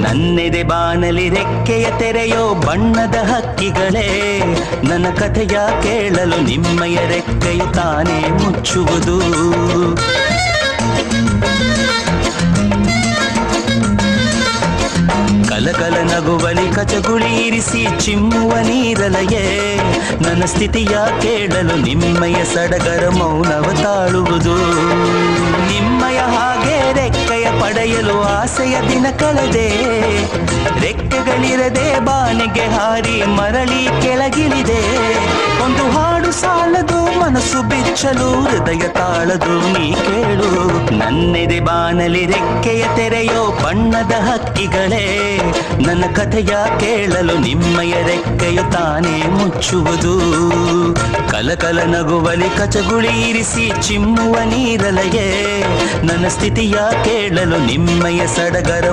ನನ್ನೆದೆ ಬಾನಲಿ ರೆಕ್ಕೆಯ ತೆರೆಯೋ ಬಣ್ಣದ ಹಕ್ಕಿಗಳೇ. ನನ್ನ ಕಥೆಯ ಕೇಳಲು ನಿಮ್ಮಯ ರೆಕ್ಕೆಯು ತಾನೇ ಮುಚ್ಚುವುದು. ಕಲಕಲ ನಗುವಲಿ ಕಚಗುಳಿ ಇರಿಸಿ ಚಿಮ್ಮುವ ನೀರಲೆಯೇ. ನನ್ನ ಸ್ಥಿತಿಯ ಕೇಳಲು ನಿಮ್ಮಯ ಸಡಗರ ಮೌನವ ತಾಳುವುದು. ಆಸೆಯ ದಿನ ಕಳೆದೆ. ರೆಕ್ಕೆಗಳಿರದೆ ಬಾನೆಗೆ ಹಾರಿ ಮರಳಿ ಕೆಳಗಿಳಿದೆ. ಒಂದು ಹಾಡು ಸಾಲದು, ಮನಸ್ಸು ಬಿಚ್ಚಲು, ಹೃದಯ ತಾಳದು, ನೀ ಕೇಳು. ನನ್ನೆದೆ ಬಾನಲಿ ರೆಕ್ಕೆಯ ತೆರೆಯೋ ಬಣ್ಣದ ಹಕ್ಕಿಗಳೇ. ನನ್ನ ಕಥೆಯ ಕೇಳಲು ನಿಮ್ಮಯ ರೆಕ್ಕೆಯು ತಾನೇ ಮುಚ್ಚುವುದು. ಕಲಕಲ ನಗುವಲಿ ಕಚಗುಳಿ ಇರಿಸಿ ಚಿಮ್ಮುವ ನೀರಲಯೇ. ನನ್ನ ಸ್ಥಿತಿಯ ಕೇಳಲು ನಿಮ್ಮಯ ಸಡಗರ